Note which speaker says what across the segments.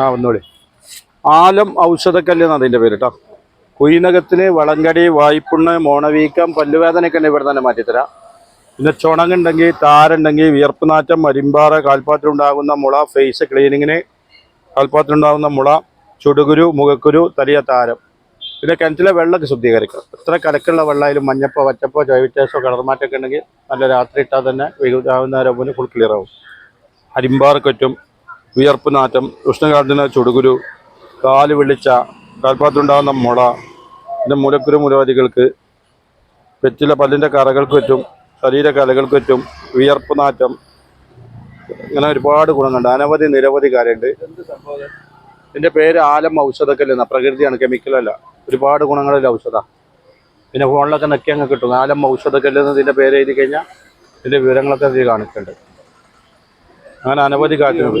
Speaker 1: ആ ഒന്നുകൂടി ആലം ഔഷധക്കല്ല് എന്നാണ് അതിന്റെ പേര് കേട്ടോ കുയിനകത്തിന് വളങ്കടി വായ്പുണ്ണ് മോണവീക്കം പല്ലുവേദനയൊക്കെ ഉണ്ടെങ്കിൽ ഇവിടെ തന്നെ മാറ്റിത്തരാം. പിന്നെ ചുണങ്ങുണ്ടെങ്കിൽ താരുണ്ടെങ്കിൽ വിയർപ്പ് നാറ്റം മരിമ്പാറ കാൽപ്പാറ്റിലുണ്ടാകുന്ന മുള ഫേസ് ക്ലീനിങ്ങിന് കാൽപ്പാറ്റിലുണ്ടാകുന്ന മുള ചുടുകുരു മുഖക്കുരു തലിയ താരം. പിന്നെ കിണറ്റിലെ വെള്ളമൊക്കെ ശുദ്ധീകരിക്കണം. എത്ര കലക്കുള്ള വെള്ളമായാലും മഞ്ഞപ്പോ വച്ചപ്പോ ജൈവറ്റേസോ കളർ മാറ്റമൊക്കെ ഉണ്ടെങ്കിൽ നല്ല രാത്രി ഇട്ടാൽ തന്നെ വൈകുന്നേരം മുന്നേ ഫുൾ ക്ലിയർ ആവും. അരിമ്പാറ പറ്റും വിയർപ്പ് നാറ്റം ഉഷ്ണകാലത്തിന് ചുടുകുരു കാൽ വെളിച്ച കാൽപ്പാത്തുണ്ടാകുന്ന മുള പിന്നെ മുലക്കുരു മുലവാദികൾക്ക് പെറ്റിലെ പല്ലിന്റെ കറകൾക്ക് പറ്റും ശരീര കലകൾക്ക് പറ്റും വിയർപ്പ് നാറ്റം ഇങ്ങനെ ഒരുപാട് ഗുണങ്ങളുണ്ട്. അനവധി നിരവധി കാര്യമുണ്ട് ഇതിന്റെ പേര് ആലം ഔഷധക്കൽ എന്ന പ്രകൃതിയാണ് കെമിക്കലല്ല ഒരുപാട് ഗുണങ്ങളുള്ള ഔഷധ. പിന്നെ ഫോണിലൊക്കെ നെക്കി അങ്ങ് കിട്ടും. ആലം ഔഷധക്കല്ലെന്നതിന്റെ പേര് എഴുതി കഴിഞ്ഞാൽ ഇതിന്റെ വിവരങ്ങളൊക്കെ ഇതിൽ കാണിക്കുന്നുണ്ട് അങ്ങനെ അനവധി കാറ്റുകൾ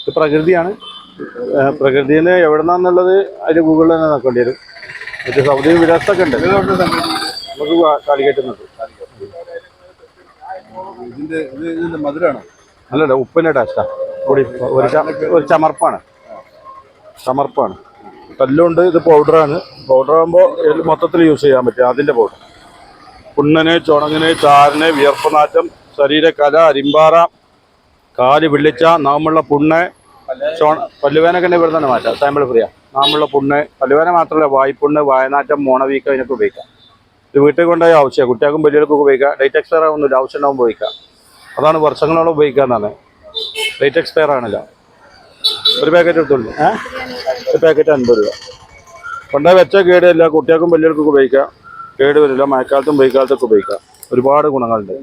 Speaker 1: ഇത് പ്രകൃതിയാണ്. പ്രകൃതിനെ എവിടെ എവിടെന്നാന്നുള്ളത് അതിൽ ഗൂഗിളിൽ തന്നെ നോക്കേണ്ടി വരും. മറ്റേ സൗദി വിലാസമൊക്കെ ഉണ്ട്. നമുക്ക്
Speaker 2: ഇത് മധുരമാണോ
Speaker 1: അല്ലല്ല ഉപ്പിന്റെ ടേസ്റ്റാണ് പൊടി ഒരു ഒരു ചമർപ്പാണ്. ചമർപ്പാണ്. കല്ലുണ്ട് ഇത് പൗഡറാണ് പൗഡർ ആകുമ്പോൾ മൊത്തത്തിൽ യൂസ് ചെയ്യാൻ പറ്റും അതിന്റെ പൗഡർ പുണ്ണന് ചുണങ്ങിന് ചാരന് വിയർപ്പ് നാറ്റം ശരീരകല അരിമ്പാറ കാൽ വെള്ളിച്ച നാമുള്ള പുണ്ണ് പല്ലുവേനൊക്കെ ഇവിടെ തന്നെ മാറ്റാം. സാമ്പിൾ ഫ്രീയാ നാമുള്ള പുണ്ണ് പല്ലുവേന മാത്രമല്ല വായ്പുണ്ണ് വായനാറ്റം മോണവീക്കം ഇതിനൊക്കെ ഉപയോഗിക്കാം. ഇത് വീട്ടിൽ കൊണ്ടുപോയ ആവശ്യമാണ് കുട്ടികൾക്കും വലിയവർക്കും ഉപയോഗിക്കാം. ഡേറ്റ് എക്സ്പയർ ആവുന്നില്ല ആവശ്യം ഉണ്ടാവും ഉപയോഗിക്കാം. അതാണ് വർഷങ്ങളോളം ഉപയോഗിക്കാന്നാണ് ഡേറ്റ് എക്സ്പയർ ആണല്ല ഒരു പാക്കറ്റ് എടുത്തുള്ളൂ. ഏ? ഒരു പാക്കറ്റ് അൻപത് രൂപ. കൊണ്ടുപോയി വെച്ച കേടില്ല കുട്ടികൾക്കും വലിയവർക്കും ഉപയോഗിക്കാം. കേട് വരില്ല. മഴക്കാലത്തും വൈകാലത്തൊക്കെ ഉപയോഗിക്കാം. ഒരുപാട് ഗുണങ്ങളുണ്ട്.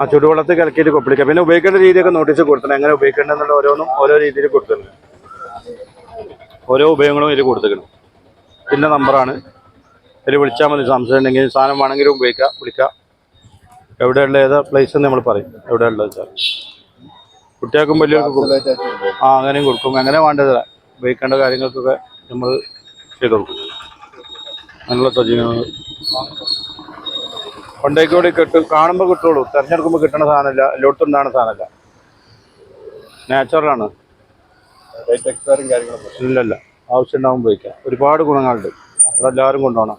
Speaker 1: ആ ചുടുവെള്ളത്തിൽ കലക്കിയിട്ട് കൊപ്പിടിക്കാം പിന്നെ ഉപയോഗിക്കേണ്ട രീതിയൊക്കെ നോട്ടീസ് കൊടുക്കണം. എങ്ങനെ ഉപയോഗിക്കേണ്ടതെന്നുള്ള ഓരോന്നും ഓരോ രീതിയിൽ കൊടുത്തിട്ടുണ്ട്. ഓരോ ഉപയോഗങ്ങളും ഇതിൽ കൊടുത്തിട്ടുണ്ട്. പിന്നെ നമ്പറാണ്. ഇതിൽ വിളിച്ചാൽ മതി. സംശയം ഉണ്ടെങ്കിൽ സാധനം വേണമെങ്കിലും ഉപയോഗിക്കാം വിളിക്കാം. എവിടെയുള്ള ഏതാ പ്ലേസ് എന്ന് നമ്മൾ പറയും. എവിടെയുള്ളത് വെച്ചാൽ. കുട്ടികൾക്കും വലിയവർക്കും ആ അങ്ങനെയും കൊടുക്കും. അങ്ങനെ വേണ്ടത് ഉപയോഗിക്കേണ്ട കാര്യങ്ങൾക്കൊക്കെ നമ്മൾ ചെയ്ത് കൊടുക്കും. അങ്ങനെയുള്ള സജ്ജീകരണങ്ങൾ കൊണ്ടേക്കൂടി കിട്ടും. കാണുമ്പോൾ കിട്ടുള്ളൂ. തിരഞ്ഞെടുക്കുമ്പോൾ കിട്ടണ സാധനമല്ല. എല്ലായിടത്തും ഉണ്ടാകുന്ന സാധനമല്ല. നാച്ചുറലാണ് ഇല്ലല്ല. ആവശ്യം ഉണ്ടാകുമ്പോൾ ഉപയോഗിക്കാം. ഒരുപാട് ഗുണങ്ങളുണ്ട്. അതെല്ലാവരും കൊണ്ടുപോകണം.